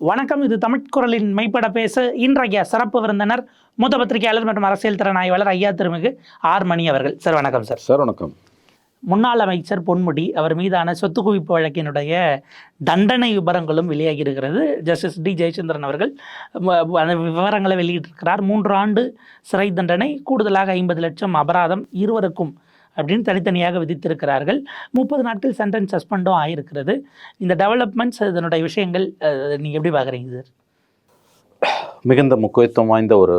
வணக்கம். இது தமிழ்குரலின் மெய்ப்பட பேச இன்றைய சிறப்பு விருந்தினர் மூத்த பத்திரிகையாளர் மற்றும் அரசியல் திறன் ஆய்வாளர் ஐயா திருமிகு ஆர் மணி அவர்கள். சார் வணக்கம் சார். சார் வணக்கம். முன்னாள் அமைச்சர் பொன்முடி அவர் மீதான சொத்து குவிப்பு வழக்கினுடைய தண்டனை விவரங்களும் வெளியாகி இருக்கிறது. ஜஸ்டிஸ் டி ஜெயச்சந்திரன் அவர்கள் அந்த விவரங்களை வெளியிட்டிருக்கிறார். மூன்று ஆண்டு சிறை தண்டனை கூடுதலாக ஐம்பது லட்சம் அபராதம் இருவருக்கும் அப்படின்னு தனித்தனியாக விதித்திருக்கிறார்கள். முப்பது நாட்கள் சென்டென்ஸ் சஸ்பெண்டும் ஆகிருக்கிறது இந்த டெவலப்மெண்ட்ஸ் இதனுடைய விஷயங்கள் நீங்கள் எப்படி பார்க்குறீங்க சார் மிகுந்த முக்கியத்துவம் வாய்ந்த ஒரு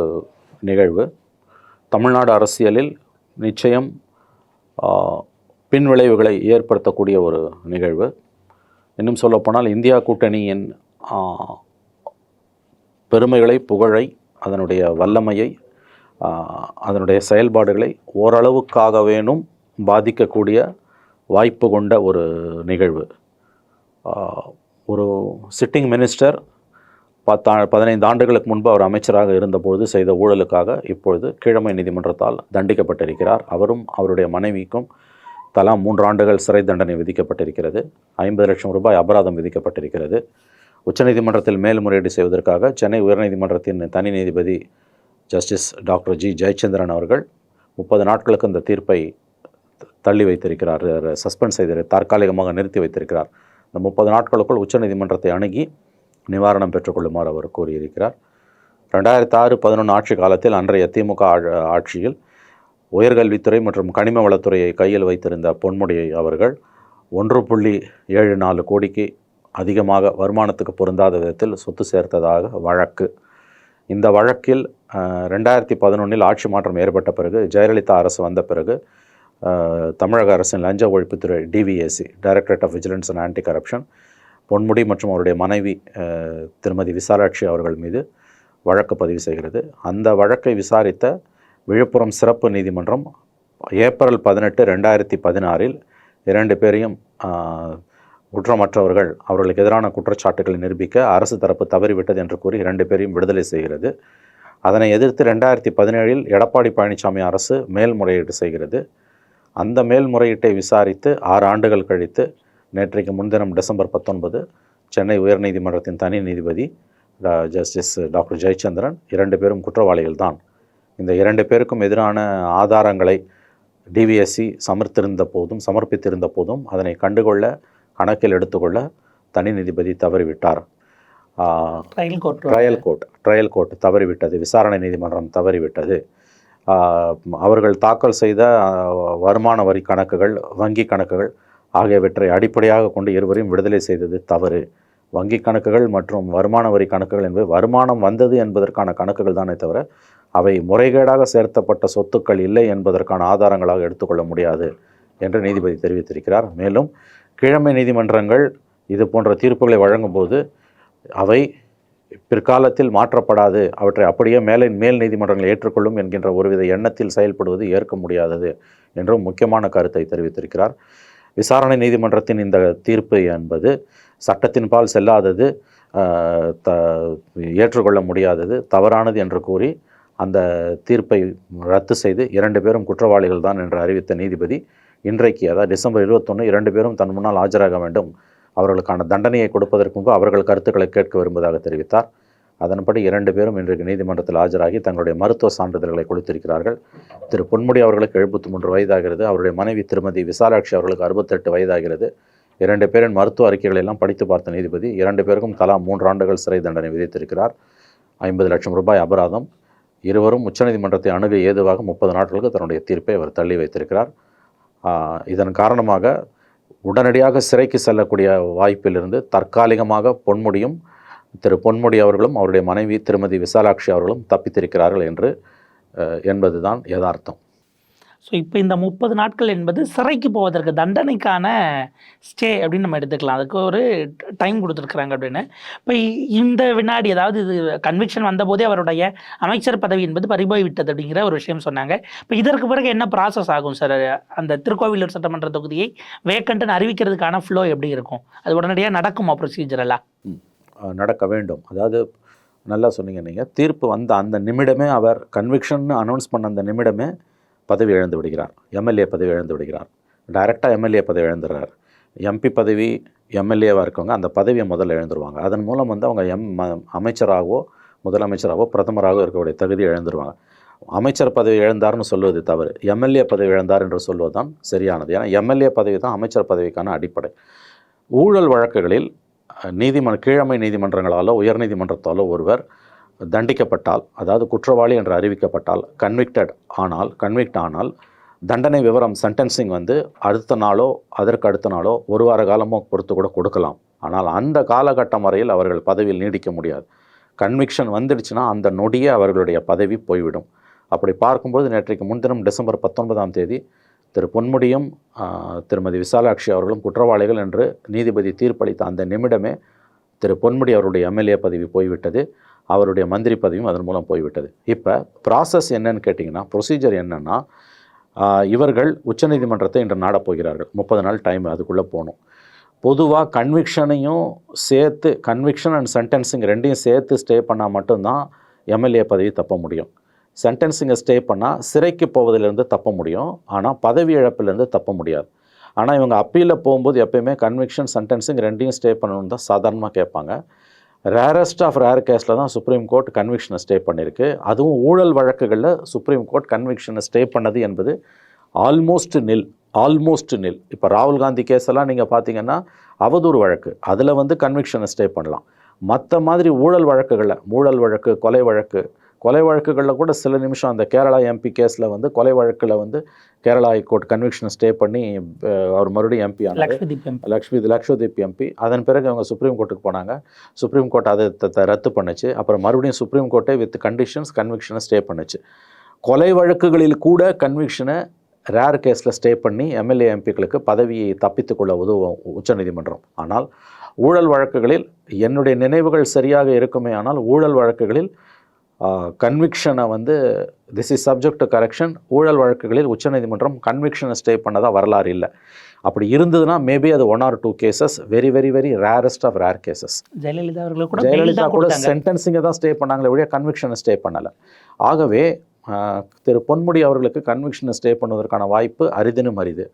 நிகழ்வு. தமிழ்நாடு அரசியலில் நிச்சயம் பின்விளைவுகளை ஏற்படுத்தக்கூடிய ஒரு நிகழ்வு. இன்னும் சொல்லப்போனால் இந்தியா கூட்டணியின் பெருமைகளை புகழை அதனுடைய வல்லமையை அதனுடைய செயல்பாடுகளை ஓரளவுக்காகவேனும் பாதிக்கக்கூடிய வாய்ப்பு கொண்ட ஒரு நிகழ்வு. ஒரு சிட்டிங் மினிஸ்டர் பத்தா பதினைந்து ஆண்டுகளுக்கு முன்பு அவர் அமைச்சராக இருந்தபொழுது செய்த ஊழலுக்காக இப்பொழுது கீழமை நீதிமன்றத்தால் தண்டிக்கப்பட்டிருக்கிறார். அவரும் அவருடைய மனைவிக்கும் தலா மூன்று ஆண்டுகள் சிறை தண்டனை விதிக்கப்பட்டிருக்கிறது. ஐம்பது லட்சம் ரூபாய் அபராதம் விதிக்கப்பட்டிருக்கிறது. உச்சநீதிமன்றத்தில் மேல்முறையீடு செய்வதற்காக சென்னை உயர்நீதிமன்றத்தின் தனி நீதிபதி ஜஸ்டிஸ் டாக்டர் ஜி ஜெயச்சந்திரன் அவர்கள் முப்பது நாட்களுக்கு இந்த தீர்ப்பை தள்ளி வைத்திருக்கிறார் சஸ்பெண்ட் செய்து தற்காலிகமாக நிறுத்தி வைத்திருக்கிறார். இந்த முப்பது நாட்களுக்குள் உச்சநீதிமன்றத்தை அணுகி நிவாரணம் பெற்றுக்கொள்ளுமாறு அவர் கூறியிருக்கிறார். ரெண்டாயிரத்தி ஆறு பதினொன்று ஆட்சி காலத்தில் அன்றைய திமுக ஆ- ஆட்சியில் உயர்கல்வித்துறை மற்றும் கனிம வளத்துறையை கையில் வைத்திருந்த பொன்முடியை அவர்கள் ஒன்று புள்ளி ஏழு நாலு கோடிக்கு அதிகமாக வருமானத்துக்கு பொருந்தாத விதத்தில் சொத்து சேர்த்ததாக வழக்கு. இந்த வழக்கில் ரெண்டாயிரத்தி பதினொன்றில் ஆட்சி மாற்றம் ஏற்பட்ட பிறகு ஜெயலலிதா அரசு வந்த பிறகு தமிழக அரசின் லஞ்ச ஒழிப்புத்துறை DVSC directorate of vigilance and anti corruption Ponmudi மற்றும் அவருடைய மனைவி திருமதி விசாலாட்சி அவர்கள் மீது வழக்கு பதிவு செய்கிறது. அந்த வழக்கை விசாரித்த விழுப்புரம் சிறப்பு நீதிமன்றம் ஏப்ரல் பதினெட்டு ரெண்டாயிரத்தி பதினாறில் இரண்டு பேரையும் குற்றமற்றவர்கள் அவர்களுக்கு எதிரான குற்றச்சாட்டுகளை நிரூபிக்க அரசு தரப்பு தவறிவிட்டது என்று கூறி இரண்டு பேரையும் விடுதலை செய்கிறது. அதனை எதிர்த்து ரெண்டாயிரத்தி பதினேழில் எடப்பாடி பழனிசாமி அரசு மேல்முறையீடு செய்கிறது. அந்த மேல்முறையீட்டை விசாரித்து ஆறு ஆண்டுகள் கழித்து நேற்றைக்கு முன்தினம் டிசம்பர் பத்தொன்பது சென்னை உயர்நீதிமன்றத்தின் தனி நீதிபதி ஜஸ்டிஸ் டாக்டர் ஜெயச்சந்திரன் இரண்டு பேரும் குற்றவாளிகள் தான். இந்த இரண்டு பேருக்கும் எதிரான ஆதாரங்களை டிவிஎஸ்சி சமர்த்திருந்த போதும் சமர்ப்பித்திருந்த போதும் அதனை கண்டுகொள்ள கணக்கில் எடுத்துக்கொள்ள தனி நீதிபதி தவறிவிட்டார். Trial court trial court trial court தவறிவிட்டது. விசாரணை நீதிமன்றம் தவறிவிட்டது. அவர்கள் தாக்கல் செய்த வருமான வரி கணக்குகள் வங்கி கணக்குகள் ஆகியவற்றை அடிப்படையாக கொண்டு இருவரையும் விடுதலை செய்தது தவறு. வங்கி கணக்குகள் மற்றும் வருமான வரி கணக்குகள் என்பது வருமானம் வந்தது என்பதற்கான கணக்குகள் தானே தவிர அவை முறைகேடாக சேர்த்தப்பட்ட சொத்துக்கள் இல்லை என்பதற்கான ஆதாரங்களாக எடுத்துக்கொள்ள முடியாது என்று நீதிபதி தெரிவித்திருக்கிறார். மேலும் கீழமை நீதிமன்றங்கள் இது போன்ற தீர்ப்புகளை வழங்கும்போது அவை பிற்காலத்தில் மாற்றப்படாது. அவற்றை அப்படியே மேலே மேல் நீதிமன்றங்கள் ஏற்றுக்கொள்ளும் என்கின்ற ஒருவித எண்ணத்தில் செயல்படுவது ஏற்க முடியாதது என்றும் முக்கியமான கருத்தை தெரிவித்திருக்கிறார். விசாரணை நீதிமன்றத்தின் இந்த தீர்ப்பு என்பது சட்டத்தின்பால் செல்லாதது த ஏற்றுக்கொள்ள முடியாதது தவறானது என்று கூறி அந்த தீர்ப்பை ரத்து செய்து இரண்டு பேரும் குற்றவாளிகள் தான் என்று அறிவித்த நீதிபதி இன்றைக்கு அதாவது டிசம்பர் இருபத்தொன்று இரண்டு பேரும் தன் முன்னால் ஆஜராக வேண்டும் அவர்களுக்கான தண்டனையை கொடுப்பதற்கு முன்பு அவர்கள் கருத்துக்களை கேட்க விரும்புவதாக தெரிவித்தார். அதன்படி இரண்டு பேரும் இன்றைக்கு நீதிமன்றத்தில் ஆஜராகி தங்களுடைய மருத்துவ சான்றிதழ்களை கொடுத்திருக்கிறார்கள். திரு பொன்முடி அவர்களுக்கு எழுபத்தி மூன்று வயதாகிறது. அவருடைய மனைவி திருமதி விசாலாட்சி அவர்களுக்கு அறுபத்தெட்டு வயதாகிறது. இரண்டு பேரின் மருத்துவ அறிக்கைகளை எல்லாம் படித்து பார்த்த நீதிபதி இரண்டு பேருக்கும் தலா மூன்று ஆண்டுகள் சிறை தண்டனை விதித்திருக்கிறார். ஐம்பது லட்சம் ரூபாய் அபராதம். இருவரும் உச்சநீதிமன்றத்தை அணுக ஏதுவாக முப்பது நாட்களுக்கு தன்னுடைய தீர்ப்பை அவர் தள்ளி வைத்திருக்கிறார். இதன் காரணமாக உடனடியாக சிறைக்கு செல்லக்கூடிய வாய்ப்பிலிருந்து தற்காலிகமாக பொன்முடியும் திரு பொன்முடி அவர்களும் அவருடைய மனைவி திருமதி விசாலாட்சி அவர்களும் தப்பித்திருக்கிறார்கள் என்று என்பதுதான் யதார்த்தம். ஸோ இப்போ இந்த முப்பது நாட்கள் என்பது சிறைக்கு போவதற்கு தண்டனைக்கான ஸ்டே அப்படின்னு நம்ம எடுத்துக்கலாம். அதுக்கு ஒரு டைம் கொடுத்துருக்குறாங்க அப்படின்னு. இப்போ இந்த வினாடி அதாவது இது கன்விக்ஷன் வந்தபோதே அவருடைய அமைச்சர் பதவி என்பது பறிபோய் விட்டது அப்படிங்கிற ஒரு விஷயம் சொன்னாங்க. இப்போ இதற்கு பிறகு என்ன ப்ராசஸ் ஆகும் சார் அந்த திருக்கோவிலூர் சட்டமன்ற தொகுதியை வேக்கண்ட்டுன்னு அறிவிக்கிறதுக்கான ஃப்ளோ எப்படி இருக்கும்? அது உடனடியாக நடக்குமா ப்ரொசீஜரெல்லாம் நடக்க வேண்டும். அதாவது நல்லா சொன்னீங்க நீங்கள் தீர்ப்பு வந்த அந்த நிமிடமே அவர் கன்விக்ஷன் அனௌன்ஸ் பண்ண அந்த நிமிடமே பதவி இழந்து விடுகிறார். எம்எல்ஏ பதவி இழந்து விடுகிறார். டைரெக்டாக எம்எல்ஏ பதவி இழந்துடுறார். எம்பி பதவி எம்எல்ஏவாக இருக்கவங்க அந்த பதவியை முதல்ல இழந்துருவாங்க. அதன் மூலம் வந்து அவங்க எம் ம- அமைச்சராகவோ முதலமைச்சராகவோ பிரதமராகவோ இருக்கக்கூடிய தகுதி இழந்துருவாங்க. அமைச்சர் பதவி இழந்தார்னு சொல்லுவது தவறு. எம்எல்ஏ பதவி இழந்தார் என்று சொல்வதுதான் சரியானது. ஏன்னா எம்எல்ஏ பதவி தான் அமைச்சர் பதவிக்கான அடிப்படை. ஊழல் வழக்குகளில் நீதிமன்ற கீழமை நீதிமன்றங்களாலோ உயர்நீதிமன்றத்தாலோ ஒருவர் தண்டிக்கப்பட்டால் அதாவது குற்றவாளி என்று அறிவிக்கப்பட்டால் கன்விக்டட் ஆனால் கன்விக்ட் ஆனால் தண்டனை விவரம் சென்டென்சிங் வந்து அடுத்த நாளோ அதற்கு அடுத்த நாளோ ஒரு வார காலமோ பொறுத்து கூட கொடுக்கலாம். ஆனால் அந்த காலகட்டம் வரையில் அவர்கள் பதவியில் நீடிக்க முடியாது. கன்விக்ஷன் வந்துடுச்சுன்னா அந்த நொடியே அவர்களுடைய பதவி போய்விடும். அப்படி பார்க்கும்போது நேற்றைக்கு முன்தினம் டிசம்பர் பத்தொன்பதாம் தேதி திரு பொன்முடியும் திருமதி விசாலாட்சி அவர்களும் குற்றவாளிகள் என்று நீதிபதி தீர்ப்பளித்த அந்த நிமிடமே திரு பொன்முடி அவருடைய எம்எல்ஏ பதவி போய்விட்டது. அவருடைய மந்திரி பதவியும் அதன் மூலம் போய்விட்டது. இப்போ ப்ராசஸ் என்னன்னு கேட்டிங்கன்னா ப்ரொசீஜர் என்னென்னா இவர்கள் உச்சநீதிமன்றத்தை இன்று நாடப்போகிறார்கள் முப்பது நாள் டைம் அதுக்குள்ளே போகணும். பொதுவாக கன்விக்ஷனையும் சேர்த்து கன்விக்ஷன் அண்ட் சென்டென்சிங் ரெண்டையும் சேர்த்து ஸ்டே பண்ணால் மட்டும்தான் எம்எல்ஏ பதவி தப்ப முடியும். சென்டென்சிங்கை ஸ்டே பண்ணால் சிறைக்கு போவதிலிருந்து தப்ப முடியும். ஆனால் பதவி இழப்பிலிருந்து தப்ப முடியாது. ஆனால் இவங்க அப்பீலில் போகும்போது எப்பயுமே கன்விக்ஷன் சென்டென்சிங் ரெண்டையும் ஸ்டே பண்ணணும்னு தான் சாதாரணமாக கேட்பாங்க. ரேரஸ்ட் ஆஃப் ரேர் கேஸில் தான் சுப்ரீம் கோர்ட் கன்விக்ஷனை ஸ்டே பண்ணியிருக்கு அதுவும் ஊழல் வழக்குகளில் சுப்ரீம் கோர்ட் கன்விக்ஷனை ஸ்டே பண்ணது என்பது ஆல்மோஸ்ட் நில் ஆல்மோஸ்ட் நில் இப்போ ராகுல் காந்தி கேஸ் எல்லாம் நீங்கள் பார்த்தீங்கன்னா அவதூறு வழக்கு. அதில் வந்து கன்விக்ஷனை ஸ்டே பண்ணலாம். மற்ற மாதிரி ஊழல் வழக்குகளில் ஊழல் வழக்கு கொலை வழக்கு கொலை வழக்குகளில் கூட சில நிமிஷம் அந்த கேரளா எம்பி கேஸில் வந்து கொலை வழக்கில் வந்து கேரளா ஹைகோர்ட் கன்விக்ஷனை ஸ்டே பண்ணி அவர் மறுபடியும் எம்பி லக்ஷ்மி லக்ஷதீப் எம்பி அதன் பிறகு அவங்க சுப்ரீம் கோர்ட்டுக்கு போனாங்க. சுப்ரீம் கோர்ட் அதை ரத்து பண்ணுச்சு. அப்புறம் மறுபடியும் சுப்ரீம் கோர்ட்டே வித் கண்டிஷன்ஸ் கன்விக்ஷனை ஸ்டே பண்ணுச்சு. கொலை வழக்குகளில் கூட கன்விக்ஷனை ரேர் கேஸில் ஸ்டே பண்ணி எம்எல்ஏ எம்பிக்களுக்கு பதவியை தப்பித்துக்கொள்ள உதவும் உச்சநீதிமன்றம். ஆனால் ஊழல் வழக்குகளில் என்னுடைய நினைவுகள் சரியாக இருக்குமே ஆனால் ஊழல் வழக்குகளில் கன்விக்ஷனை வந்து this is subject to correction ஊழல் வழக்குகளில் உச்சநீதிமன்றம் கன்விக்ஷனை ஸ்டே பண்ணதா வரலாறு இல்லை. அப்படி இருந்ததுன்னா மேபி அது one or two cases very very very rarest of rare cases Jayalalithaa கூட ஜெயலலிதா கூட சென்டென்சிங்கை தான் ஸ்டே பண்ணாங்களே ஒழிய கன்விக்ஷனை ஸ்டே பண்ணலை. ஆகவே திரு பொன்முடி அவர்களுக்கு கன்விக்ஷனை ஸ்டே பண்ணுவதற்கான வாய்ப்பு அரிதினும் அரிது.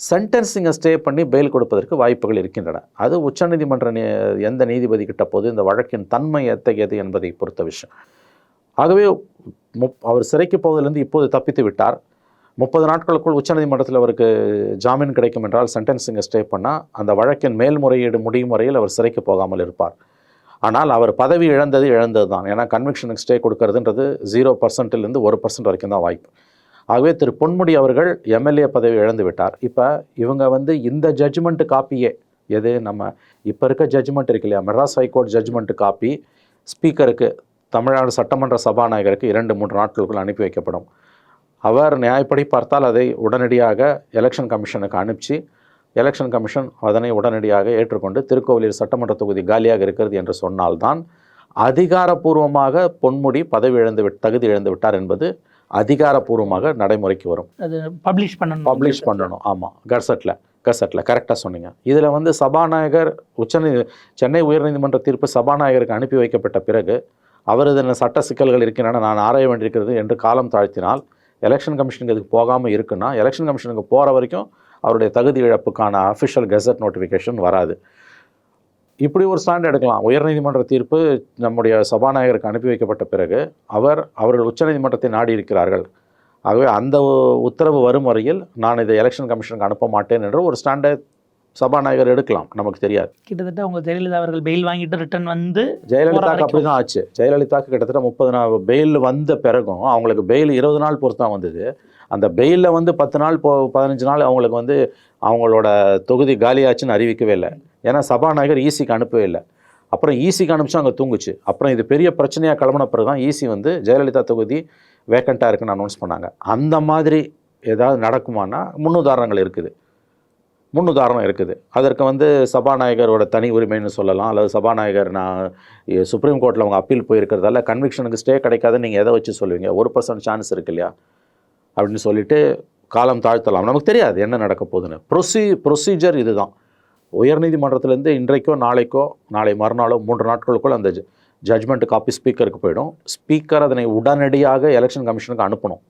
சென்டென்சிங்கை ஸ்டே பண்ணி பெயில் கொடுப்பதற்கு வாய்ப்புகள் இருக்கின்றன. அது உச்சநீதிமன்ற எந்த நீதிபதி கிட்ட போது இந்த வழக்கின் தன்மை எத்தகையது என்பதை பொறுத்த விஷயம். ஆகவே முப் அவர் சிறைக்கு போவதிலிருந்து இப்போது தப்பித்து விட்டார். முப்பது நாட்களுக்குள் உச்சநீதிமன்றத்தில் அவருக்கு ஜாமீன் கிடைக்கும் என்றால் சென்டென்சிங்கை ஸ்டே பண்ணால் அந்த வழக்கின் மேல்முறையீடு முடியும் வரையில் அவர் சிறைக்கு போகாமல் இருப்பார். ஆனால் அவர் பதவி இழந்தது இழந்தது தான். ஏன்னா கன்விக்ஷனுக்கு ஸ்டே கொடுக்கறதுன்றது ஜீரோ பர்சன்ட்லேருந்து ஒரு பர்சன்ட் வரைக்கும் தான் வாய்ப்பு. ஆகவே திரு பொன்முடி அவர்கள் எம்எல்ஏ பதவி இழந்து விட்டார். இப்போ இவங்க வந்து இந்த ஜட்ஜ்மெண்ட் காப்பியே எது நம்ம இப்போ இருக்க ஜட்ஜ்மெண்ட் இருக்கு இல்லையா Madras high court judgement copy ஸ்பீக்கருக்கு Tamil Nadu சட்டமன்ற சபாநாயகருக்கு இரண்டு மூன்று நாட்களுக்குள் அனுப்பி வைக்கப்படும். அவர் நியாயப்படி பார்த்தால் அதை உடனடியாக எலெக்ஷன் கமிஷனுக்கு அனுப்பிச்சு எலெக்ஷன் கமிஷன் அதனை உடனடியாக ஏற்றுக்கொண்டு திருக்கோவிலூர் சட்டமன்ற தொகுதி காலியாக இருக்கிறது என்று சொன்னால்தான் அதிகாரப்பூர்வமாக பொன்முடி பதவி இழந்து தகுதி இழந்து விட்டார் என்பது அதிகாரப்பூர்வமாக நடைமுறைக்கு வரும். அது பப்ளிஷ் பண்ணணும். பப்ளிஷ் பண்ணணும். ஆமாம் கசட்டில் கசட்டில் கரெக்டாக சொன்னீங்க. இதில் வந்து சபாநாயகர் உச்சநீ சென்னை உயர்நீதிமன்ற தீர்ப்பு சபாநாயகருக்கு அனுப்பி வைக்கப்பட்ட பிறகு அவர் என்ன சட்ட சிக்கல்கள் இருக்கின்றன நான் ஆராய வேண்டியிருக்கிறது என்று காலம் தாழ்த்தினால் எலெக்ஷன் கமிஷனுக்கு இதுக்கு போகாமல் இருக்குன்னா எலெக்ஷன் கமிஷனுக்கு போகிற வரைக்கும் அவருடைய தகுதி இழப்புக்கான அஃபிஷியல் கெசட் நோட்டிஃபிகேஷன் வராது. இப்படி ஒரு ஸ்டாண்ட் எடுக்கலாம். உயர்நீதிமன்ற தீர்ப்பு நம்முடைய சபாநாயகருக்கு அனுப்பி வைக்கப்பட்ட பிறகு அவர் அவர்கள் உச்சநீதிமன்றத்தை நாடி இருக்கிறார்கள். ஆகவே அந்த உத்தரவு வரும் வரையில் நான் இதை எலெக்ஷன் கமிஷனுக்கு அனுப்ப மாட்டேன் என்று ஒரு ஸ்டாண்டை சபாநாயகர் எடுக்கலாம் நமக்கு தெரியாது. கிட்டத்தட்ட அவங்க ஜெயலலிதா அவர்கள் பெயில் வாங்கிட்டு ரிட்டர்ன் வந்து ஜெயலலிதாக்கு. அப்படி தான் ஆச்சு ஜெயலலிதாக்கு கிட்டத்தட்ட முப்பது நாள் பெயில் வந்த பிறகும் அவங்களுக்கு பெயில் இருபது நாள் பொறுத்து தான் வந்தது. அந்த பெயிலில் வந்து பத்து நாள் போ பதினஞ்சு நாள் அவங்களுக்கு வந்து அவங்களோட தொகுதி காலியாச்சுன்னு அறிவிக்கவே இல்லை. ஏன்னா சபாநாயகர் ஈசிக்கு அனுப்பவே இல்லை. அப்புறம் ஈசிக்கு அனுப்பிச்சு அங்கே தூங்குச்சு. அப்புறம் இது பெரிய பிரச்சனையாக கிளம்பின பிறகு தான் ஈசி வந்து ஜெயலலிதா தொகுதி வேக்கண்ட்டாக இருக்குன்னு அனௌன்ஸ் பண்ணாங்க. அந்த மாதிரி ஏதாவது நடக்குமானா முன்னுதாரணங்கள் இருக்குது. முன்னுதாரணம் இருக்குது. அதற்கு வந்து சபாநாயகரோட தனி உரிமைன்னு சொல்லலாம். அல்லது சபாநாயகர் நான் சுப்ரீம் கோர்ட்டில் அவங்க அப்பீல் போயிருக்கிறதால கன்விக்ஷனுக்கு ஸ்டே கிடைக்காதுன்னு நீங்கள் எதை வச்சு சொல்லுவீங்க? ஒரு பர்சன்ட் சான்ஸ் இருக்கு இல்லையா? அப்படின்னு சொல்லிட்டு காலம் தாழ்த்தலாம். நமக்கு தெரியாது என்ன நடக்க போகுதுன்னு. ப்ரொசீ ப்ரொசீஜர் இதுதான். உயர்நீதிமன்றத்திலேருந்து இன்றைக்கோ நாளைக்கோ நாளை மறுநாளோ மூன்று நாட்களுக்குள் அந்த ஜட்ஜ்மெண்ட் காப்பி ஸ்பீக்கருக்கு போயிடும். ஸ்பீக்கர் அதனை உடனடியாக எலெக்ஷன் கமிஷனுக்கு அனுப்பணும்.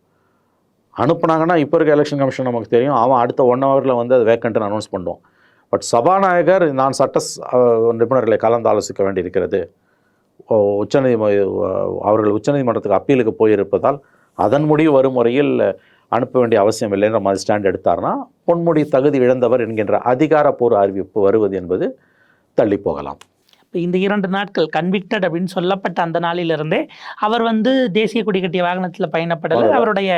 அனுப்புனாங்கன்னா இப்போ இருக்க எலெக்ஷன் கமிஷன் நமக்கு தெரியும். அவன் அடுத்த ஒன் ஹவரில் வந்து அது வேக்கண்ட்னு அனௌன்ஸ் பண்ணுவோம் பட் சபாநாயகர் நான் சட்ட நிபுணர்களை கலந்து ஆலோசிக்க வேண்டியிருக்கிறது. உச்சநீதி அவர்கள் உச்சநீதிமன்றத்துக்கு அப்பீலுக்கு போயிருப்பதால் அதன் முடிவு வரும் முறையில் அனுப்ப வேண்டிய அவசியம் இல்லைன்ற மாதிரி ஸ்டாண்ட் எடுத்தார்னா பொன்முடி தகுதி இழந்தவர் என்கின்ற அதிகாரப்பூர்வ அறிவிப்பு வருவது என்பது தள்ளி போகலாம். இந்த இரண்டு நாட்கள் கன்விக்டட் அப்படின்னு சொல்லப்பட்ட அந்த நாளிலிருந்தே அவர் வந்து தேசிய கொடி கட்டிய வாகனத்தில் பயணப்படல. போறாரு. அவருடைய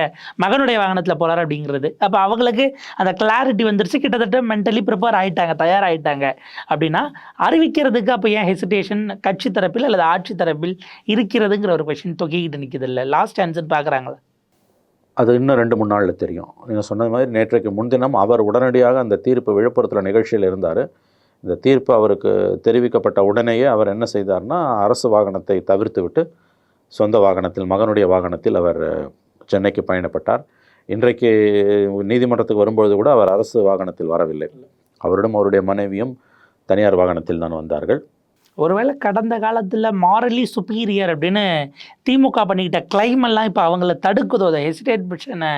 மகனுடைய வாகனத்தில் போறாரு அப்படிங்கிறது. அப்போ அவங்களுக்கு அந்த கிளாரிட்டி வந்துருச்சு. கிட்டத்தட்ட மென்டலி ப்ரிப்பேர் ஆயிட்டாங்க தயாராயிட்டாங்க. அப்படின்னா அறிவிக்கிறதுக்கு அப்போ ஏன் ஹெசிடேஷன் கட்சி தரப்பில் அல்லது ஆட்சி தரப்பில் இருக்கிறதுங்கிற ஒரு கொஷின் தொக்கிக்கிட்டு நிற்குது இல்லை. லாஸ்ட் ஆன்சர் பார்க்குறாங்களா அது இன்னும் ரெண்டு மூணு நாளில் தெரியும். நீங்கள் சொன்னது மாதிரி நேற்றைக்கு முன்தினம் அவர் உடனடியாக அந்த தீர்ப்பு விழுப்புரத்தில் நிகழ்ச்சியில் இருந்தார். இந்த தீர்ப்பு அவருக்கு தெரிவிக்கப்பட்ட உடனேயே அவர் என்ன செய்தார்னா அரசு வாகனத்தை தவிர்த்து விட்டு சொந்த வாகனத்தில் மகனுடைய வாகனத்தில் அவர் சென்னைக்கு பயணப்பட்டார். இன்றைக்கு நீதிமன்றத்துக்கு வரும்பொழுது கூட அவர் அரசு வாகனத்தில் வரவில்லை. அவரிடம் அவருடைய மனைவியும் தனியார் வாகனத்தில் தான் வந்தார்கள். ஒருவேளை கடந்த காலத்தில் மாரலி சுப்பீரியர் அப்படின்னு திமுக பண்ணிக்கிட்ட கிளைம் எல்லாம் இப்போ அவங்கள தடுக்குதோ அதை ஹெசிடேட் மிஷனை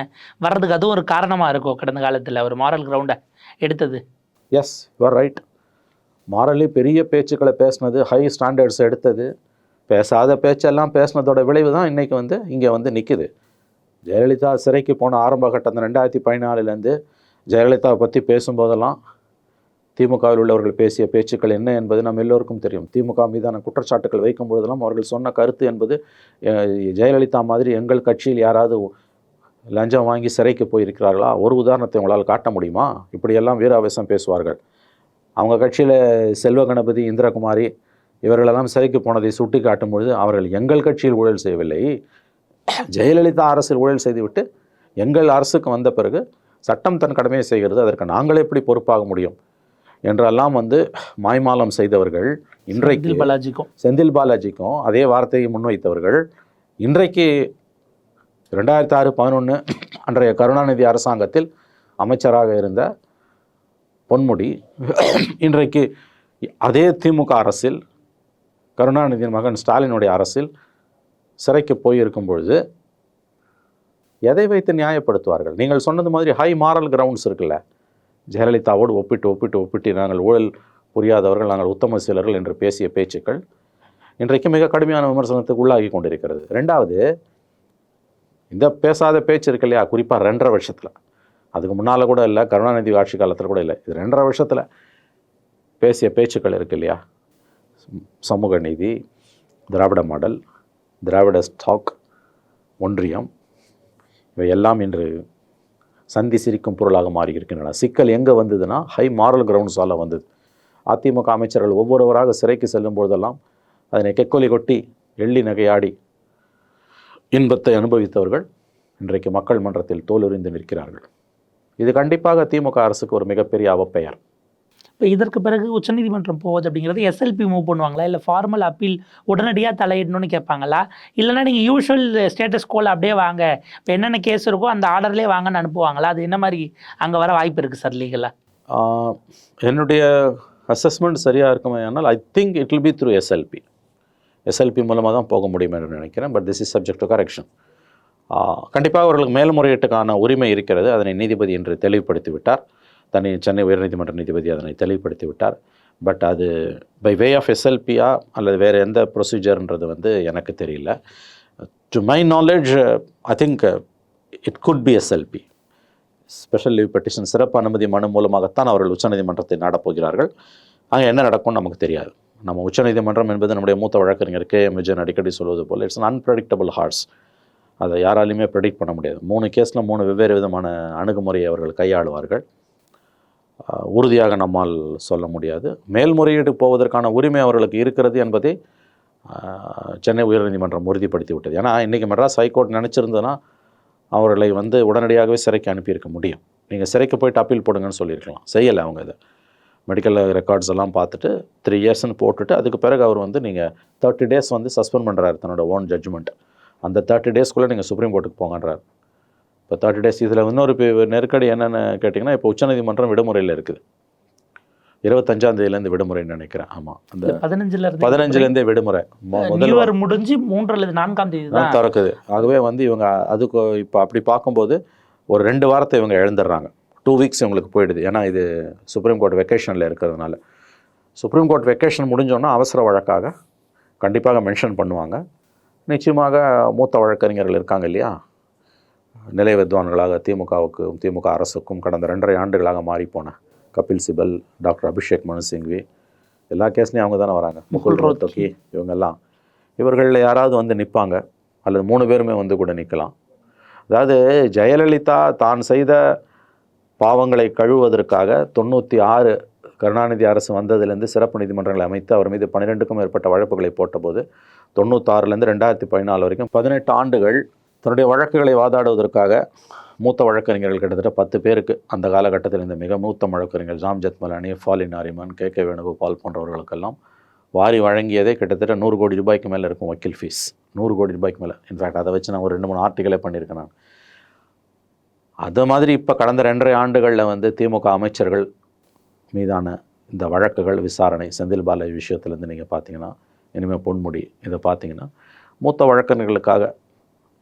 வர்றதுக்கு அதுவும் ஒரு காரணமாக இருக்கும் கடந்த காலத்தில் ஒரு மாரல் கிரவுண்டை எடுத்தது? எஸ் யுவர் ரைட் மாரலி பெரிய பேச்சுக்களை பேசினது ஹை ஸ்டாண்டர்ட்ஸ் எடுத்தது. பேசாத பேச்செல்லாம் பேசினதோட விளைவு தான் இன்றைக்கி வந்து இங்கே வந்து நிற்குது ஜெயலலிதா சிறைக்கு போன ஆரம்ப கட்டம் ரெண்டாயிரத்தி பதினாலுலேருந்து ஜெயலலிதாவை பற்றி பேசும்போதெல்லாம் திமுகவில் உள்ளவர்கள் பேசிய பேச்சுக்கள் என்ன என்பது நம்ம எல்லோருக்கும் தெரியும். திமுக மீதான குற்றச்சாட்டுகள் வைக்கும் பொழுதெல்லாம் அவர்கள் சொன்ன கருத்து என்பது ஜெயலலிதா மாதிரி எங்கள் கட்சியில் யாராவது லஞ்சம் வாங்கி சிறைக்கு போயிருக்கிறார்களா? ஒரு உதாரணத்தை உங்களால் காட்ட முடியுமா? இப்படியெல்லாம் வீராவேசம் பேசுவார்கள். அவங்க கட்சியில் செல்வ கணபதி இந்திரகுமாரி இவர்களெல்லாம் சிறைக்கு போனதை சுட்டி காட்டும் பொழுது அவர்கள் எங்கள் கட்சியில் ஊழல் செய்யவில்லை. ஜெயலலிதா அரசில் ஊழல் செய்துவிட்டு எங்கள் அரசுக்கு வந்த பிறகு சட்டம் தன் கடமையை செய்கிறது அதற்கு நாங்கள் எப்படி பொறுப்பாக முடியும் என்றெல்லாம் வந்து மாய்மாலம் செய்தவர்கள் இன்றைக்கு பாலாஜிக்கும். செந்தில் பாலாஜிக்கும் அதே வார்த்தையை முன்வைத்தவர்கள் இன்றைக்கு ரெண்டாயிரத்தி ஆறு பதினொன்று அன்றைய கருணாநிதி அரசாங்கத்தில் அமைச்சராக இருந்த பொன்முடி. இன்றைக்கு அதே திமுக அரசில் கருணாநிதியின் மகன் ஸ்டாலினுடைய அரசில் சிறைக்கு போயிருக்கும் பொழுது எதை வைத்து நியாயப்படுத்துவார்கள்? நீங்கள் சொன்னது மாதிரி ஹை மாரல் கிரவுண்ட்ஸ் இருக்குல்ல. ஜெயலலிதாவோடு ஒப்பிட்டு ஒப்பிட்டு ஒப்பிட்டு நாங்கள் ஊழல் புரியாதவர்கள் நாங்கள் உத்தம சீலர்கள் என்று பேசிய பேச்சுக்கள் இன்றைக்கு மிக கடுமையான விமர்சனத்துக்கு உள்ளாகி கொண்டிருக்கிறது. ரெண்டாவது இந்த பேசாத பேச்சு இருக்கு இல்லையா? குறிப்பாக ரெண்டரை வருஷத்தில். அதுக்கு முன்னால் கூட இல்லை கருணாநிதி ஆட்சி காலத்தில் கூட இல்லை. இது ரெண்டரை வருஷத்தில் பேசிய பேச்சுக்கள் இருக்கு இல்லையா? சமூக நீதி திராவிட மாடல் திராவிட ஸ்டாக் ஒன்றியம் இவை எல்லாம் இன்று சந்தி சிரிக்கும் பொருளாக மாறி இருக்கின்றன சிக்கல் எங்கே வந்ததுன்னா ஹை மாரல் கிரவுண்ட்ஸால் வந்தது. அதிமுக அமைச்சர்கள் ஒவ்வொருவராக சிறைக்கு செல்லும் பொழுதெல்லாம் அதனை கெக்கொலி கொட்டி எள்ளி நகையாடி இன்பத்தை அனுபவித்தவர்கள் இன்றைக்கு மக்கள் மன்றத்தில் தோலுரிந்து நிற்கிறார்கள். இது கண்டிப்பாக திமுக அரசுக்கு ஒரு மிகப்பெரிய அவப்பெயர். இப்போ இதற்கு பிறகு உச்சநீதிமன்றம் போகுது அப்படிங்கிறது எஸ்எல்பி மூவ் பண்ணுவாங்களா? இல்லை ஃபார்மல் அப்பீல் உடனடியாக தலையிடணும்னு கேட்பாங்களா? இல்லைன்னா நீங்கள் யூஷுவல் ஸ்டேட்டஸ் கோல் அப்படியே வாங்க. இப்போ என்னென்ன கேஸ் இருக்கோ அந்த ஆர்டர்லேயே வாங்கன்னு அனுப்புவாங்களா? அது என்ன மாதிரி அங்கே வர வாய்ப்பு இருக்குது சார் லீகலாக என்னுடைய அசஸ்மெண்ட் சரியாக இருக்குமே ஆனால் I think it will be through SLP SLP மூலமாக தான் போக முடியும் என்று நினைக்கிறேன் but this is subject to correction கண்டிப்பாக அவர்களுக்கு மேல்முறையீட்டுக்கான உரிமை இருக்கிறது. அதனை நீதிபதி என்று தெளிவுபடுத்தி விட்டார் தனி சென்னை உயர்நீதிமன்ற நீதிபதி அதனை தெளிவுபடுத்தி விட்டார் பட் அது பை வே ஆஃப் எஸ்எல்பியா அல்லது வேறு எந்த ப்ரொசீஜர்ன்றது வந்து எனக்கு தெரியல. To my knowledge I think it could be SLP special leave petition சிறப்பு அனுமதி மனு மூலமாகத்தான் அவர்கள் உச்சநீதிமன்றத்தை நாடப்போகிறார்கள் அங்கே என்ன நடக்கும்னு நமக்கு தெரியாது. நம்ம உச்சநீதிமன்றம் என்பது நம்முடைய மூத்த வழக்கறிஞர் கே எம் விஜயன் அடிக்கடி சொல்வது போல் இட்ஸ் அன்பிரடிக்டபிள் ஹார்ஸ் அதை யாராலையுமே ப்ரெடிக்ட் பண்ண முடியாது. மூணு கேஸில் மூணு வெவ்வேறு விதமான அணுகுமுறையை அவர்கள் கையாளுவார்கள். உறுதியாக நம்மால் சொல்ல முடியாது. மேல்முறையீடு போவதற்கான உரிமை அவர்களுக்கு இருக்கிறது என்பதை சென்னை உயர்நீதிமன்றம் உறுதிப்படுத்தி விட்டது ஏன்னா இன்றைக்கி மெட்ராஸ் ஹைகோர்ட் நினச்சிருந்ததுன்னா அவர்களை வந்து உடனடியாகவே சிறைக்கு அனுப்பியிருக்க முடியும். நீங்கள் சிறைக்கு போயிட்டு அப்பீல் போடுங்கன்னு சொல்லியிருக்கலாம். செய்யலை அவங்க இதை. மெடிக்கல் ரெக்கார்ட்ஸ் எல்லாம் பார்த்துட்டு த்ரீ இயர்ஸ்னு போட்டுட்டு அதுக்கு பிறகு அவர் வந்து நீங்கள் தேர்ட்டி டேஸ் வந்து சஸ்பெண்ட் பண்ணுறாரு தன்னோட ஓன் ஜட்ஜ்மெண்ட் அந்த தேர்ட்டி டேஸ்க்குள்ளே நீங்கள் சுப்ரீம் கோர்ட்டுக்கு போங்கன்றார். இப்போ தேர்ட்டி டேஸ் இதில் இன்னொரு நெருக்கடி என்னென்னு கேட்டிங்கன்னா இப்போ உச்சநீதிமன்றம் விடுமுறையில் இருக்குது. இருபத்தஞ்சாம் தேதியிலேருந்து விடுமுறைன்னு நினைக்கிறேன். ஆமாம் அந்த பதினஞ்சுல இருந்து பதினஞ்சுலேருந்தே விடுமுறை. மொ- முதல் நியூ இயர் முடிஞ்சு மூன்று அல்லது நான்காம் தேதி தான். திறக்குது. ஆகவே வந்து இவங்க அதுக்கு இப்போ அப்படி பார்க்கும்போது ஒரு ரெண்டு வாரத்தை இவங்க இழந்துடுறாங்க. டூ வீக்ஸ் உங்களுக்கு போயிடுது. ஏன்னா இது சுப்ரீம் கோர்ட் வெக்கேஷனில் இருக்கிறதுனால. சுப்ரீம் கோர்ட் வெக்கேஷன் முடிஞ்சோன்னா அவசர வழக்காக கண்டிப்பாக மென்ஷன் பண்ணுவாங்க. நிச்சயமாக மூத்த வழக்கறிஞர்கள் இருக்காங்க இல்லையா? நிலை வித்வான்களாக திமுகவுக்கும் திமுக அரசுக்கும் கடந்த ரெண்டரை ஆண்டுகளாக மாறிப்போன கபில் சிபல் டாக்டர் அபிஷேக் மனு சிங்வி எல்லா கேஸ்லையும் அவங்க தானே வராங்க. முகுல் ரோத்தகி. இவங்கெல்லாம். இவர்களில் யாராவது வந்து நிற்பாங்க அல்லது மூணு பேருமே வந்து கூட நிற்கலாம் அதாவது ஜெயலலிதா தான் செய்த பாவங்களை கழுவுவதற்காக தொண்ணூற்றி ஆறு கருணாநிதி அரசு வந்ததிலிருந்து சிறப்பு நீதிமன்றங்களை அமைத்து அவர் மீது பன்னிரெண்டுக்கும் மேற்பட்ட வழக்குகளை போட்டபோது தொண்ணூத்தாறுலேருந்து ரெண்டாயிரத்தி பதினாலு வரைக்கும் பதினெட்டு ஆண்டுகள் தன்னுடைய வழக்குகளை வாதாடுவதற்காக மூத்த வழக்கறிஞர்கள் கிட்டத்தட்ட பத்து பேருக்கு அந்த காலகட்டத்தில் இந்த மிக மூத்த வழக்கறிஞர் ஜாம் ஜத்மலானி ஃபாலின் நாரிமன் கே. கே. வேணுகோபால் போன்றவர்களுக்கெல்லாம் வாரி வழங்கியதே கிட்டத்தட்ட நூறு கோடி ரூபாய்க்கு மேலே இருக்கும் வக்கீல் ஃபீஸ். நூறு கோடி ரூபாய்க்கு மேலே. இன்ஃபேக்ட் அதை வச்சு நான் ஒரு ரெண்டு மூணு ஆர்டிகளே பண்ணியிருக்கேன் நான். அது மாதிரி இப்போ கடந்த ரெண்டரை ஆண்டுகளில் வந்து திமுக அமைச்சர்கள் மீதான இந்த வழக்குகள் விசாரணை செந்தில் பாலாஜி விஷயத்துலேருந்து நீங்கள் பார்த்தீங்கன்னா இனிமேல் பொன்முடி இதை பார்த்தீங்கன்னா மூத்த வழக்கறிஞர்களுக்காக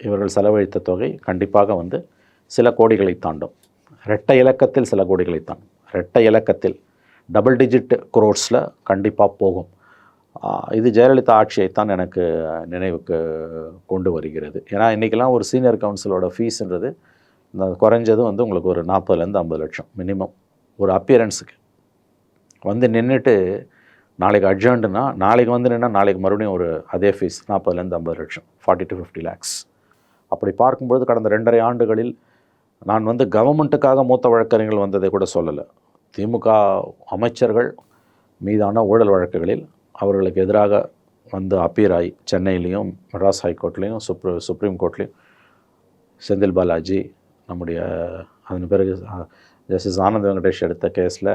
இவர்கள் செலவழித்த தொகை கண்டிப்பாக வந்து சில கோடிகளை தாண்டும். ரெட்டை இலக்கத்தில் சில கோடிகளை தாண்டும். ரெட்டை இலக்கத்தில் டபுள் டிஜிட் குரோட்ஸில் கண்டிப்பாக போகும். இது ஜெயலலிதா ஆட்சியைத்தான் எனக்கு நினைவுக்கு கொண்டு வருகிறது. ஏன்னா இன்றைக்கெல்லாம் ஒரு சீனியர் கவுன்சிலோட ஃபீஸுன்றது இந்த குறைஞ்சது வந்து உங்களுக்கு ஒரு நாற்பதுலேருந்து ஐம்பது லட்சம் மினிமம் ஒரு அப்பியரன்ஸுக்கு வந்து நின்றுட்டு நாளைக்கு அர்ஜென்ட்னா நாளைக்கு வந்து என்னென்னா நாளைக்கு மறுபடியும் ஒரு அதே ஃபீஸ் நாற்பதுலேருந்து ஐம்பது லட்சம் ஃபார்ட்டி டு ஃபிஃப்டி லேக்ஸ் அப்படி பார்க்கும்பொழுது கடந்த ரெண்டரை ஆண்டுகளில் நான் வந்து கவர்மெண்ட்டுக்காக மூத்த வழக்கறிஞர்கள் வந்ததை கூட சொல்லலை. திமுக அமைச்சர்கள் மீதான ஊழல் வழக்குகளில் அவர்களுக்கு எதிராக வந்து அப்பீர் ஆகி சென்னையிலையும் மெட்ராஸ் ஹைகோர்ட்லேயும் சுப்ரீ சுப்ரீம் கோர்ட்லேயும் செந்தில் பாலாஜி நம்முடைய அதன் பிறகு ஜஸ்டிஸ் ஆனந்த் வெங்கடேஷ் எடுத்த கேஸில்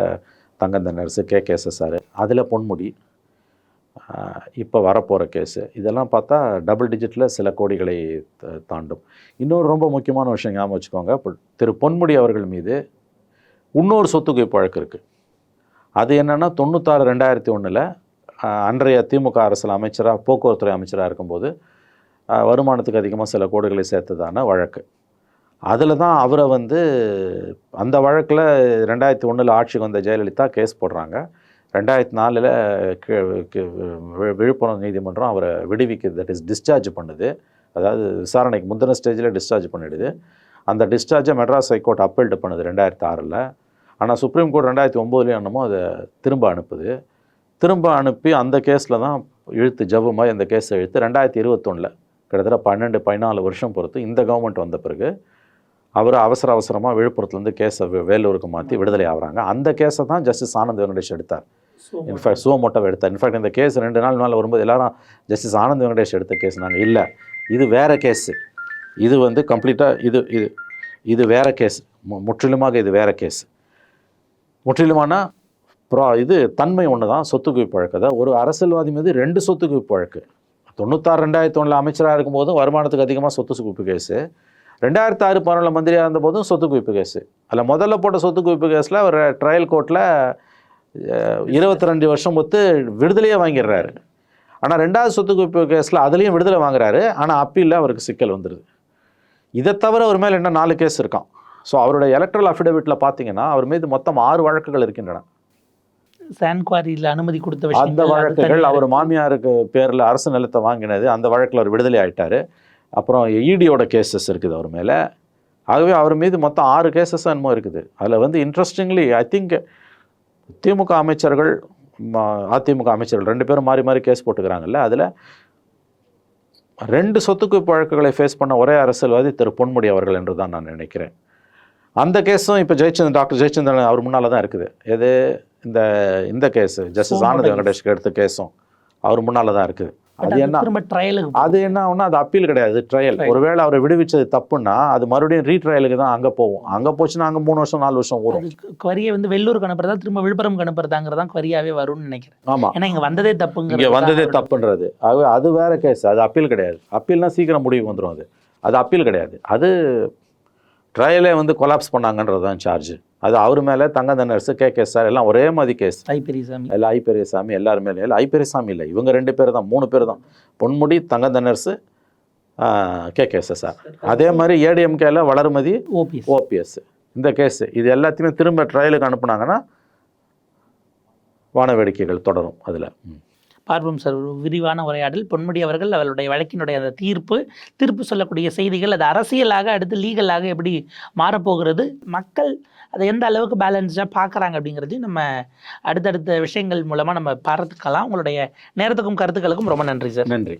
தங்கந்த நர்ஸு கே. கேஎஸ்எஸ்ஆர் அதில் பொன்முடி இப்போ வரப்போகிற கேஸு. இதெல்லாம் பார்த்தா டபுள் டிஜிட்டில் சில கோடிகளை த- தாண்டும். இன்னொரு ரொம்ப முக்கியமான விஷயம் ஞாபகம் வச்சுக்கோங்க. இப்போ திரு பொன்முடி அவர்கள் மீது இன்னொரு சொத்து குவிப்பு வழக்கு இருக்குது அது என்னென்னா தொண்ணூத்தாறு ரெண்டாயிரத்தி ஒன்றில் அன்றைய திமுக அரசில் அமைச்சராக போக்குவரத்துறை அமைச்சராக இருக்கும்போது வருமானத்துக்கு அதிகமாக சில கோடிகளை சேர்த்ததான வழக்கு. அதில் தான் அவரை வந்து அந்த வழக்கில் ரெண்டாயிரத்தி ஒன்றில் ஆட்சிக்கு வந்த ஜெயலலிதா கேஸ் போடுறாங்க. ரெண்டாயிரத்தி நாலில் விழுப்புரம் நீதிமன்றம் அவரை விடுவிக்க தட் இஸ் டிஸ்சார்ஜ் பண்ணுது. அதாவது விசாரணைக்கு முந்தின ஸ்டேஜில் டிஸ்சார்ஜ் பண்ணிடுது. அந்த டிஸ்சார்ஜை மெட்ராஸ் ஹைகோர்ட் அப்பீல்டு பண்ணுது ரெண்டாயிரத்தி ஆறில். ஆனால் சுப்ரீம் கோர்ட் ரெண்டாயிரத்தி ஒம்போதுலேயும் என்னமோ அதை திரும்ப அனுப்புது. திரும்ப அனுப்பி அந்த கேஸில் தான் இழுத்து ஜவ்வுமாய் அந்த கேஸை இழுத்து ரெண்டாயிரத்தி இருபத்தொன்னில் கிட்டத்தட்ட பன்னெண்டு பதினாலு வருஷம் பொறுத்து இந்த கவர்மெண்ட் வந்த பிறகு அவர் அவசர அவசரமாக விழுப்புரத்துலேருந்து கேஸை வேலூருக்கு மாற்றி விடுதலை ஆகுறாங்க. அந்த கேஸை தான் ஜஸ்டிஸ் ஆனந்த் வெங்கடேஷ் எடுத்தார். இன்ஃபேக்ட் சுவமோட்டோவை எடுத்தார். இன்ஃபேக்ட் இந்த கேஸ் ரெண்டு நாள் நாள் வரும்போது எல்லாரும் ஜஸ்டிஸ் ஆனந்த் வெங்கடேஷ் எடுத்த கேஸ் நாங்கள் இல்லை. இது வேறு கேஸு. இது வந்து கம்ப்ளீட்டாக இது இது இது வேறு கேஸ். முற்றிலுமாக இது வேறு கேஸ். முற்றிலுமான ப்ரா இது தன்மை ஒன்று தான் சொத்து குவிப்பு வழக்கு. ஒரு அரசியல்வாதி மீது ரெண்டு சொத்து குவிப்பு வழக்கு. தொண்ணூத்தாறு ரெண்டாயிரத்தி ஒன்றில் அமைச்சராக இருக்கும்போதும் வருமானத்துக்கு அதிகமாக சொத்து குவிப்பு கேஸு. ரெண்டாயிரத்தி ஆறு பதினொன்றில் மந்திரியாக இருந்தபோதும் சொத்து குவிப்பு கேஸு. அதில் முதல்ல போட்ட சொத்து குவிப்பு கேஸில் ஒரு ட்ரையல் கோர்ட்டில் இருபத்தி ரெண்டு வருஷம் ஒத்து விடுதலையே வாங்கிடுறாரு. ஆனால் ரெண்டாவது சொத்து குவிப்பு கேஸில் அதுலேயும் விடுதலை வாங்குறாரு. ஆனால் அப்பீலில் அவருக்கு சிக்கல் வந்துடுது இதை தவிர அவர் மேலே என்ன நாலு கேஸ் இருக்கான் ஸோ அவருடைய எலக்ட்ரல் அஃபிடவிட்டில் பார்த்தீங்கன்னா அவர் மீது மொத்தம் ஆறு வழக்குகள் இருக்கின்றன. சான்குவாரியில் அனுமதி கொடுத்த அந்த வழக்குகள் அவர் மாமியாருக்கு பேரில் அரசு நிலத்தை வாங்கினது அந்த வழக்கில் அவர் விடுதலை ஆயிட்டாரு. அப்புறம் இடியோட கேசஸ் இருக்குது அவர் மேலே. ஆகவே அவர் மீது மொத்தம் ஆறு கேசஸ் என்னமோ இருக்குது. அதில் வந்து இன்ட்ரெஸ்டிங்லி ஐ திங்க் திமுக அமைச்சர்கள் அதிமுக அமைச்சர்கள் ரெண்டு பேரும் மாறி மாறி கேஸ் போட்டுக்கிறாங்கல்ல அதில் ரெண்டு சொத்துக்குவிப்பு வழக்குகளை ஃபேஸ் பண்ண ஒரே அரசியல்வாதி திரு பொன்முடி அவர்கள் என்று தான் நான் நினைக்கிறேன். அந்த கேஸும் இப்போ ஜெயச்சந்திரன் டாக்டர் ஜெயச்சந்திரன் அவர் முன்னால் தான் இருக்குது. எது? இந்த இந்த கேஸு ஜஸ்டிஸ் ஆனந்த் வெங்கடேஷ்க்கு எடுத்த கேஸும் அவர் முன்னால் தான் இருக்குது. அது அது என்ன? திரும்ப ட்ரையலுக்கு அது என்ன ஆகும்னா அது அப்பீல் கிடையாது ட்ரையல். ஒருவேளை அவரை விடுவிச்சது தப்புன்னா அது மறுபடியும் ரீட்ரையலுக்கு தான் அங்கே போகும். அங்கே போச்சுன்னா அங்கே மூணு வருஷம் நாலு வருஷம் வரும் குவரியை வந்து வெள்ளூருக்கு அனுப்புறதா திரும்ப விழுப்புரம் அனுப்புறதாங்கிறதான் குவரியாவே வரும்னு நினைக்கிறேன். ஆமாம் ஏன்னா இங்க வந்ததே தப்புங்க இங்கே வந்ததே தப்புன்றது. ஆகவே அது வேற கேஸ் அது அப்பீல் கிடையாது. அப்பீல்னா சீக்கிரம் முடிவு வந்துடும் அது. அது அப்பீல் கிடையாது. அது ட்ரையலே வந்து கொலாப்ஸ் பண்ணாங்கன்றது தான் சார்ஜ் அது அவர் மேலே தங்க நர்ஸு கே. கே. சார் எல்லாம் ஒரே மாதிரி கேஸ் ஐ பெரியசாமி. எல்லாம் ஐ பெரியசாமி எல்லாருமே இல்லை. இல்லை ஐ பெரியசாமி இல்லை. இவங்க ரெண்டு பேர் தான் மூணு பேர் தான் பொன்முடி தங்க நர்ஸு கே. கே. சார் அதே மாதிரி ஏடிஎம்கேல வளர்மதி ஓபிஎஸ். ஓபிஎஸ். இந்த கேஸ் இது எல்லாத்தையுமே திரும்ப ட்ரையலுக்கு அனுப்புனாங்கன்னா வான வேடிக்கைகள் தொடரும் அதில். பார்ப்போம் சார். ஒரு விரிவான உரையாடல். பொன்முடி அவர்கள் அவருடைய வழக்கினுடைய அந்த தீர்ப்பு தீர்ப்பு சொல்லக்கூடிய செய்திகள் அது அரசியலாக அடுத்து லீகலாக எப்படி மாறப்போகிறது மக்கள் அதை எந்த அளவுக்கு பேலன்ஸ்டாக பார்க்குறாங்க அப்படிங்கிறதையும் நம்ம அடுத்தடுத்த விஷயங்கள் மூலமாக நம்ம பார்த்துக்கலாம். உங்களுடைய நேரத்துக்கும் கருத்துக்களுக்கும் ரொம்ப நன்றி சார். நன்றி.